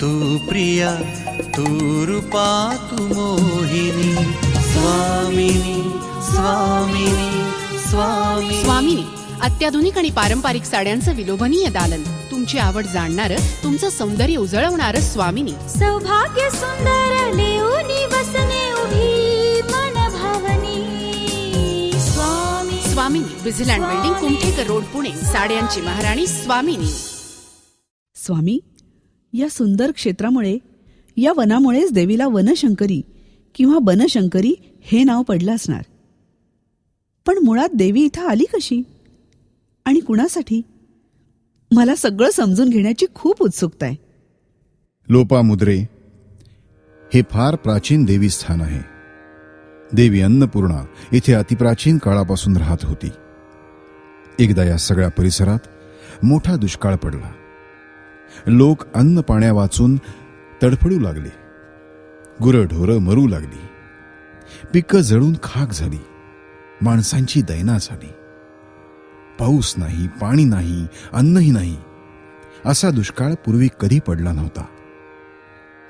तू प्रिया तू रूपा तू मोहिनी। स्वामिनी स्वामिनी स्वामी स्वामिनी अत्याधुनिक आणि पारंपरिक साड्यांचं विलोभनीय दालन. तुमची आवड जाणणार तुमचं सौंदर्य उजळवणार स्वामिनी. सौभाग्य सुंदर लेऊनी वसने उभी मन भावनी। स्वामी स्वामिनी विझिलँड बिल्डिंग कुमठेकर रोड पुणे. साड्यांची महाराणी स्वामिनी. स्वामी या सुंदर क्षेत्रामुळे या वनामुळेच देवीला वनशंकरी किंवा बनशंकरी हे नाव पडलं असणार. पण मुळात देवी इथं आली कशी? आणि कुणासाठी? मला सगळं समजून घेण्याची खूप उत्सुकता आहे. लोपामुद्रे हे फार प्राचीन देवी स्थान आहे. देवी अन्नपूर्णा इथे अतिप्राचीन काळापासून राहत होती. एकदा या सगळ्या परिसरात मोठा दुष्काळ पडला. लोक अन्न पाण्या वाचून तडफडू लागले. गुरढोरं मरू लागली. पिकं जळून खाक झाली. माणसांची दैना झाली. पाऊस नाही पाणी नाही अन्नही नाही. असा दुष्काळ पूर्वी कधी पडला नव्हता.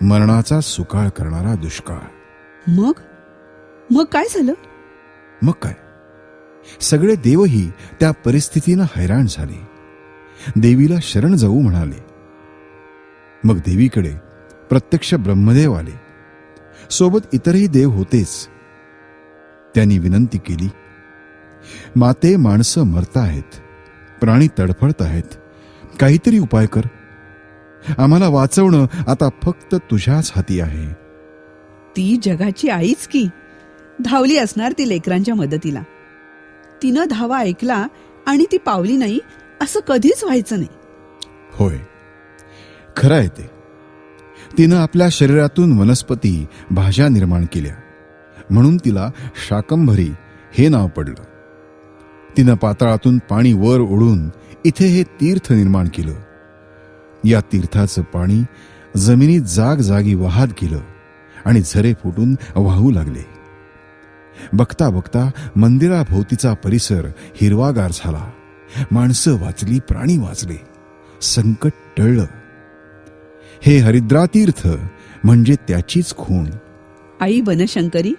मरणाचा सुकाळ करणारा दुष्काळ. मग? मग काय झालं? मग काय? सगळे देवही त्या परिस्थितीनं हैराण झाले. देवीला शरण जाऊ म्हणाले. मग देवीकडे प्रत्यक्ष ब्रह्मदेव आले. सोबत इतरही देव होतेच. त्यांनी विनंती केली माते माणसं मरताहेत प्राणी तडफडत आहेत काहीतरी उपाय कर. आम्हाला वाचवणं आता फक्त तुझ्याच हाती आहे. ती जगाची आईच की? धावली असणार ती लेकरांच्या मदतीला. तिनं धावा ऐकला आणि ती पावली नाही असं कधीच व्हायचं नाही. होय. खरं आहे ते. तिनं आपल्या शरीरातून वनस्पती भाज्या निर्माण केल्या. म्हणून तिला शाकंभरी हे नाव पडलं. तिनं पाताळातून पाणी वर ओढून इथे हे तीर्थ निर्माण केलं. या तीर्थाचं पाणी जमिनीत जाग जागी वाहत गेलं आणि झरे फुटून वाहू लागले. बघता बघता मंदिराभोवतीचा परिसर हिरवागार झाला. माणसं वाचली प्राणी वाचले. संकट टळलं. हे हरिद्रातीर्थ म्हणजे त्याचीच खूण. आई बनशंकरी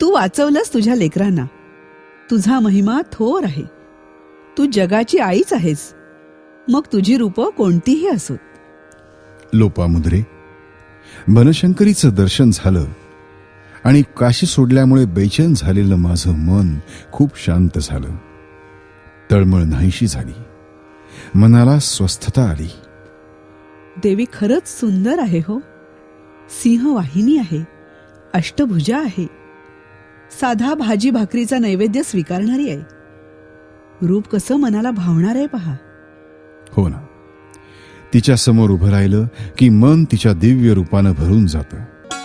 तू वाचवलंस तुझ्या लेकरांना. तुझा महिमा थोर आहे. तू जगाची आईच आहेस. मग तुझी रूपं कोणतीही असोत. लोपामुद्रे बनशंकरीचं दर्शन झालं आणि काशी सोडल्यामुळे बेचैन झालेलं माझं मन खूप शांत झालं. तळमळ नाहीशी झाली. मनाला स्वस्थता आली. देवी खरंच सुंदर आहे हो. सिंहवाहिनी आहे. अष्टभुजा आहे. साधा भाजी भाकरीचा नैवेद्य स्वीकारणारी आहे. रूप कसं मनाला भावणार आहे पहा. हो ना. तिच्या समोर उभं राहिलं की मन तिच्या दिव्य रूपानं भरून जातं.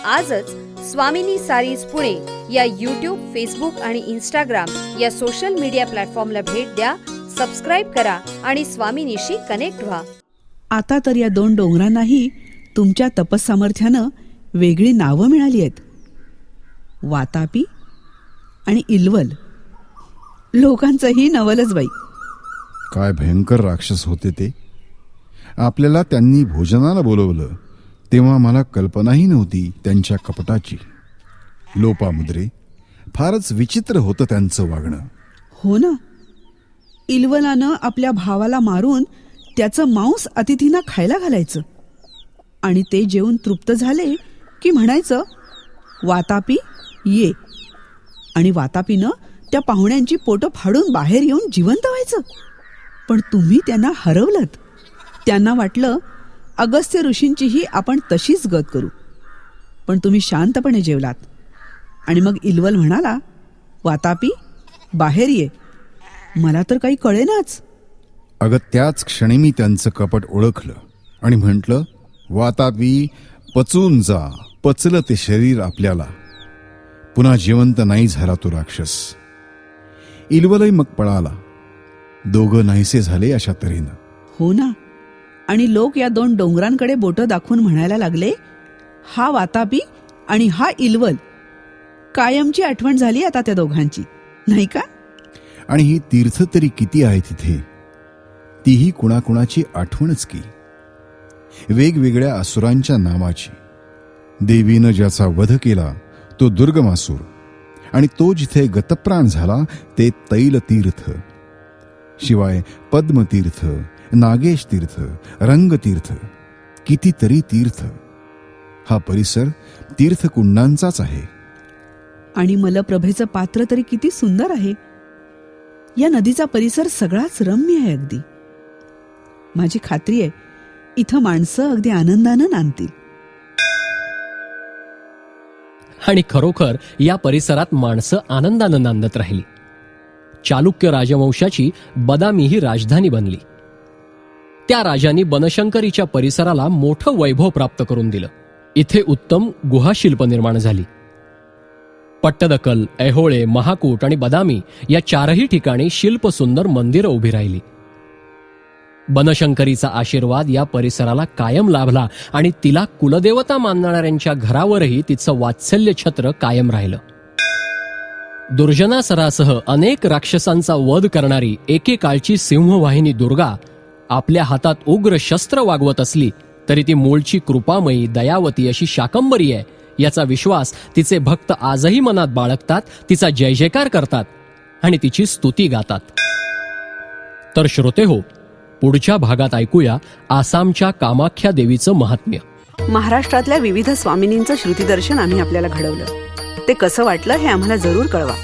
आजच स्वामिनी सारीज पुणे या यूट्यूब फेसबुक आणि इंस्टाग्राम या सोशल मीडिया प्लॅटफॉर्मला भेट द्या सबस्क्राईब करा आणि स्वामिनीशी कनेक्ट व्हा. आता तर या दोन डोंगरांनाही तुमच्या तपसामर्थ्यानं वेगळी नावं मिळाली आहेत. वातापी आणि इल्वल. लोकांचंही नवलच बाई. काय भयंकर राक्षस होते ते. आपल्याला त्यांनी भोजनाला बोलवलं तेव्हा मला कल्पनाही नव्हती त्यांच्या कपटाची. लोपामुद्रे फारच विचित्र होतं त्यांचं वागणं. हो ना. इल्वलानं आपल्या भावाला मारून त्याचं मांस अतिथींना खायला घालायचं. आणि ते जेवून तृप्त झाले की म्हणायचं वातापी ये. आणि वातापीनं त्या पाहुण्यांची पोटं फाडून बाहेर येऊन जिवंत व्हायचं. पण तुम्ही त्यांना हरवलत. त्यांना वाटलं अगस्त्य ऋषींचीही आपण तशीच गत करू. पण तुम्ही शांतपणे जेवलात. आणि मग इल्वल म्हणाला वातापी बाहेर ये. मला तर काही कळेनाच. अगं त्याच क्षणी मी त्यांचं कपट ओळखलं आणि म्हटलं वातापी पचून जा. पचलं ते शरीर आपल्याला. पुन्हा जिवंत नाही झाला तो राक्षस. इल्वलही मग पळाला. दोघं नाहीसे झाले अशा तऱ्हेनं. हो ना. आणि लोक या दोन डोंगरांकडे बोटं दाखवून म्हणायला लागले हा वातापी आणि हा इल्वल. कायमची आठवण झाली आता त्या दोघांची. नाही का? आणि ही तीर्थ तरी किती आहे तिथे? तीही कुणाकुणाची आठवणच की. वेगवेगळ्या असुरांच्या नामाची. देवीनं ज्याचा वध केला तो दुर्गमासूर. आणि तो जिथे गतप्राण झाला ते तैलतीर्थ. शिवाय पद्मतीर्थ नागेश तीर्थ रंगतीर्थ कितीतरी तीर्थ. हा परिसर तीर्थकुंडांचाच आहे. आणि मलप्रभेचं पात्र तरी किती सुंदर आहे. या नदीचा परिसर सगळाच रम्य आहे अगदी. माझी खात्री आहे इथं माणसं अगदी आनंदानं नांदतील. आणि खरोखर या परिसरात माणसं आनंदानं नांदत राहिली. चालुक्य राजवंशाची बदामी ही राजधानी बनली. त्या राजांनी बनशंकरीच्या परिसराला मोठं वैभव प्राप्त करून दिलं. इथे उत्तम गुहाशिल्प निर्माण झाली. पट्टदकल ऐहोळे महाकूट आणि बदामी या चारही ठिकाणी शिल्पसुंदर मंदिरं उभी राहिली. बनशंकरीचा आशीर्वाद या परिसराला कायम लाभला आणि तिला कुलदेवता मानणाऱ्यांच्या घरावरही तिचं वात्सल्य छत्र कायम राहिलं. दुर्जनासरासह अनेक राक्षसांचा वध करणारी एकेकाळची सिंहवाहिनी दुर्गा आपल्या हातात उग्र शस्त्र वागवत असली तरी ती मूळची कृपामयी दयावती अशी शाकंबरी आहे. याचा विश्वास तिचे भक्त आजही मनात बाळगतात तिचा जय जयकार करतात आणि तिची स्तुती गातात. तर श्रोते हो पुढच्या भागात ऐकूया आसामच्या कामाख्या देवीचं महात्म्य. महाराष्ट्रातल्या विविध स्वामिनींचं श्रुतीदर्शन आम्ही आपल्याला घडवलं. ते कसं वाटलं हे आम्हाला जरूर कळवा.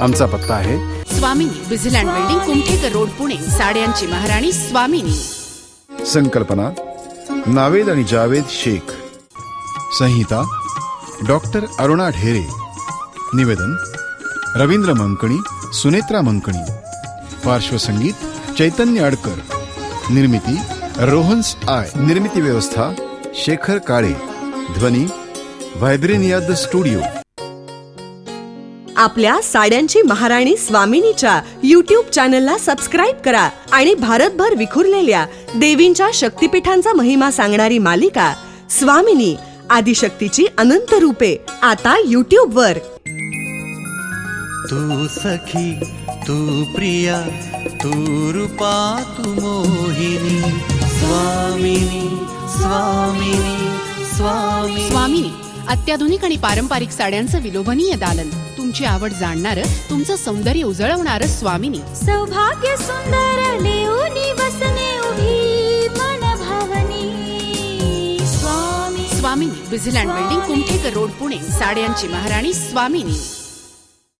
आमचा पत्ता आहे. स्वामिनी विझिलँड बिल्डिंग कुमठेकर रोड पुणे. साड्यांची महाराणी स्वामिनी. संकल्पना नावेद आणि जावेद शेख. संहिता डॉक्टर अरुणा ढेरे. निवेदन रवींद्र मंकणी सुनेत्रा मंकणी. पार्श्वसंगीत चैतन्य अडकर. निर्मिती रोहन्स आय. निर्मिती व्यवस्था शेखर काळे. ध्वनी व्हायब्रेनिया द स्टुडिओ. आपल्या साड्यांची महाराणी स्वामिनीच्या युट्यूब चॅनलला सबस्क्राईब करा आणि भारतभर विखुरलेल्या देवींच्या शक्तिपीठांचा महिमा सांगणारी मालिका स्वामिनी आदिशक्तीची अनंत रूपे आता युट्यूब वर. तू सखी तू प्रिया तू रूपा तू मोहिनी। स्वामिनी स्वामिनी स्वामी स्वामिनी अत्याधुनिक आणि पारंपरिक साड्यांचं विलोभनीय दालन. तुमची आवड जाणणारं तुमचं सौंदर्य उजळवणारं स्वामिनी. सौभाग्य सुंदर लेऊनी वसने उभी मन भावनी स्वामी स्वामिनी विझिलँड बिल्डिंग कुमठेकर रोड पुणे. साड्यांची महाराणी स्वामिनी.